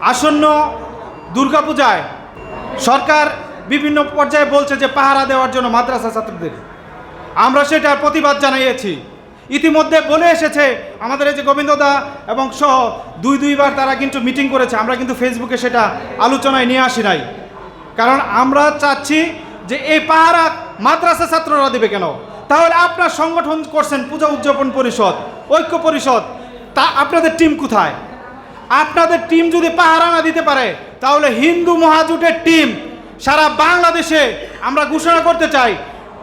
আসন্ন দুর্গাপূজায় সরকার বিভিন্ন পর্যায়ে বলছে যে পাহারা দেওয়ার জন্য মাদ্রাসা ছাত্রদের। আমরা সেটার প্রতিবাদ জানিয়েছি। ইতিমধ্যে বলে এসেছে আমাদের এই যে গোবিন্দদা এবং সহ দুই দুইবার তারা কিন্তু মিটিং করেছে। আমরা কিন্তু ফেসবুকে সেটা আলোচনায় নিয়ে আসি নাই। কারণ আমরা চাচ্ছি যে এই পাহারা মাদ্রাসা ছাত্ররা দেবে কেন? তাহলে আপনার সংগঠন করছেন পূজা উদযাপন পরিষদ, ঐক্য পরিষদ। তা আপনাদের টিম কোথায়? আপনাদের টিম যদি পাহারা না দিতে পারে তাহলে হিন্দু মহাজোটের টিম সারা বাংলাদেশে আমরা ঘোষণা করতে চাই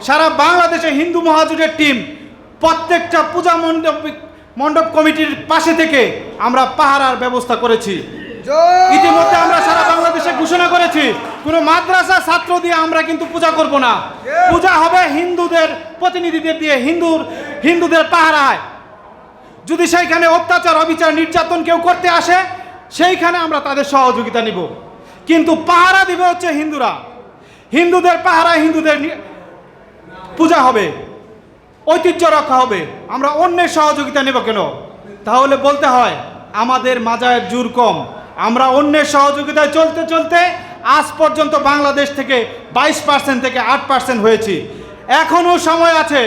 সারা বাংলাদেশে হিন্দু মহাজোটের টিম প্রত্যেকটা পূজা মণ্ডপ মণ্ডপ কমিটির পাশে থেকে আমরা পাহারার ব্যবস্থা করেছি। ইতিমধ্যে আমরা সারা বাংলাদেশে ঘোষণা করেছি কোনো মাদ্রাসা ছাত্র দিয়ে আমরা কিন্তু পূজা করব না। পূজা হবে হিন্দুদের প্রতিনিধিদের দিয়ে হিন্দুর হিন্দুদের পাহারায়। যদি সেইখানে অত্যাচার, অবিচার, নির্যাতন কেউ করতে আসে, সেইখানে আমরা তাদের সহযোগিতা নিব। কিন্তু পাহারা দিবে হচ্ছে হিন্দুরা। হিন্দুদের পাহারা হিন্দুদের পূজা হবে, ঐতিহ্য রক্ষা হবে। আমরা অন্যের সহযোগিতা নেব কেন? তাহলে বলতে হয়, আমাদের মাজায়ের জোর কম। আমরা অন্যের সহযোগিতায় চলতে চলতে আজ পর্যন্ত বাংলাদেশ থেকে বাইশ পার্সেন্ট থেকে আট পার্সেন্ট হয়েছি। এখনও সময় আছে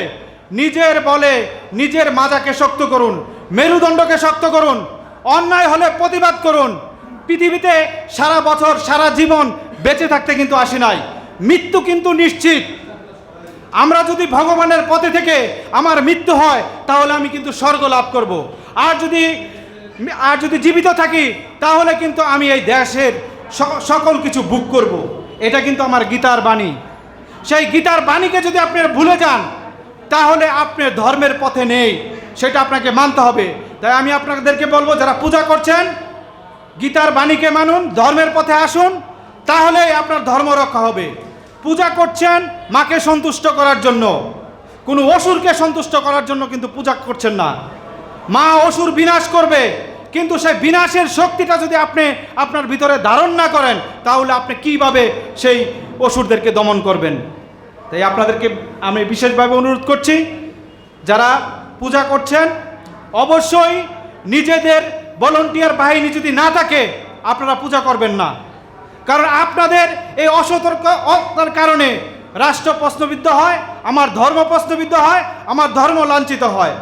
নিজের বলে নিজের মাজাকে শক্ত করুন, মেরুদণ্ডকে শক্ত করুন, অন্যায় হলে প্রতিবাদ করুন। পৃথিবীতে সারা বছর, সারা জীবন বেঁচে থাকতে কিন্তু আসি নাই। মৃত্যু কিন্তু নিশ্চিত। আমরা যদি ভগবানের পথে থেকে আমার মৃত্যু হয়, তাহলে আমি কিন্তু স্বর্গ লাভ করব। আর যদি আর যদি জীবিত থাকি, তাহলে কিন্তু আমি এই দেশের সকল কিছু বুক করব। এটা কিন্তু আমার গীতার বাণী। সেই গীতার বাণীকে যদি আপনি ভুলে যান তাহলে আপনি ধর্মের পথে নেই, সেটা আপনাকে মানতে হবে। তাই আমি আপনাদেরকে বলব, যারা পূজা করছেন, গীতার বাণীকে মানুন, ধর্মের পথে আসুন, তাহলেই আপনার ধর্ম রক্ষা হবে। পূজা করছেন মাকে সন্তুষ্ট করার জন্য। কোনো অসুরকে সন্তুষ্ট করার জন্য কিন্তু পূজা করছেন না। মা অসুর বিনাশ করবে, কিন্তু সেই বিনাশের শক্তিটা যদি আপনি আপনার ভিতরে ধারণ না করেন, তাহলে আপনি কীভাবে সেই অসুরদেরকে দমন করবেন? তাই আপনাদেরকে আমি বিশেষভাবে অনুরোধ করছি, যারা পূজা করছেন, অবশ্যই নিজেদের ভলন্টিয়ার বাহিনী যদি না থাকে, আপনারা পূজা করবেন না। কারণ আপনাদের এই অসতর্কতার কারণে রাষ্ট্র প্রশ্নবিদ্ধ হয়, আমার ধর্ম প্রশ্নবিদ্ধ হয়, আমার ধর্ম লাঞ্ছিত হয়।